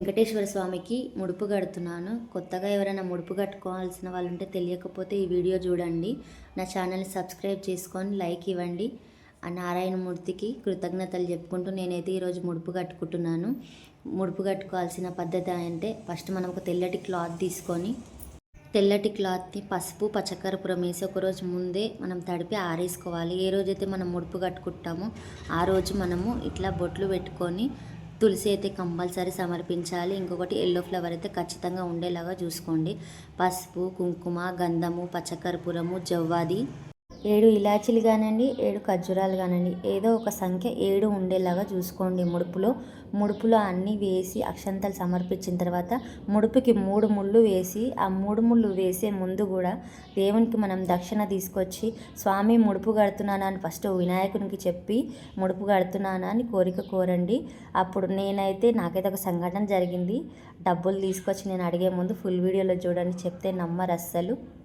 వెంకటేశ్వర స్వామికి ముడుపు కడుతున్నాను. కొత్తగా ఎవరైనా ముడుపు కట్టుకోవాల్సిన వాళ్ళు ఉంటే తెలియకపోతే ఈ వీడియో చూడండి. నా ఛానల్ని సబ్స్క్రైబ్ చేసుకొని లైక్ ఇవ్వండి. ఆ నారాయణమూర్తికి కృతజ్ఞతలు చెప్పుకుంటూ నేనైతే ఈరోజు ముడుపు కట్టుకుంటున్నాను. ముడుపు కట్టుకోవాల్సిన పద్ధతి అంటే ఫస్ట్ మనం ఒక తెల్లటి క్లాత్ తీసుకొని తెల్లటి క్లాత్ని పసుపు పచ్చకర్పూరం వేసి ఒకరోజు ముందే మనం తడిపి ఆరేసుకోవాలి. ఏ రోజైతే మనం ముడుపు కట్టుకుంటామో ఆ రోజు మనము ఇట్లా బొట్లు పెట్టుకొని తులసి అయితే కంపల్సరీ సమర్పించాలి. ఇంకొకటి ఎల్లో ఫ్లవర్ అయితే ఖచ్చితంగా ఉండేలాగా చూసుకోండి. పసుపు కుంకుమ గంధము పచ్చకర్పూరము జవ్వాది. ఏడు ఇలాచీలు కానివ్వండి ఏడు ఖర్జూరాలు కానివ్వండి ఏదో ఒక సంఖ్య ఏడు ఉండేలాగా చూసుకోండి. ముడుపులో ముడుపులో అన్నీ వేసి అక్షంతలు సమర్పించిన తర్వాత ముడుపుకి మూడు ముళ్ళు వేసి ఆ మూడు ముళ్ళు వేసే ముందు కూడా దేవునికి మనం దక్షిణ తీసుకొచ్చి స్వామి ముడుపు కడుతున్నానా అని ఫస్ట్ వినాయకునికి చెప్పి ముడుపు కడుతున్నానా అని కోరిక కోరండి. అప్పుడు నేనైతే నాకైతే ఒక సంఘటన జరిగింది. డబ్బులు తీసుకొచ్చి నేను అడిగే ముందు ఫుల్ వీడియోలో చూడండి చెప్తే నమ్మరు అస్సలు.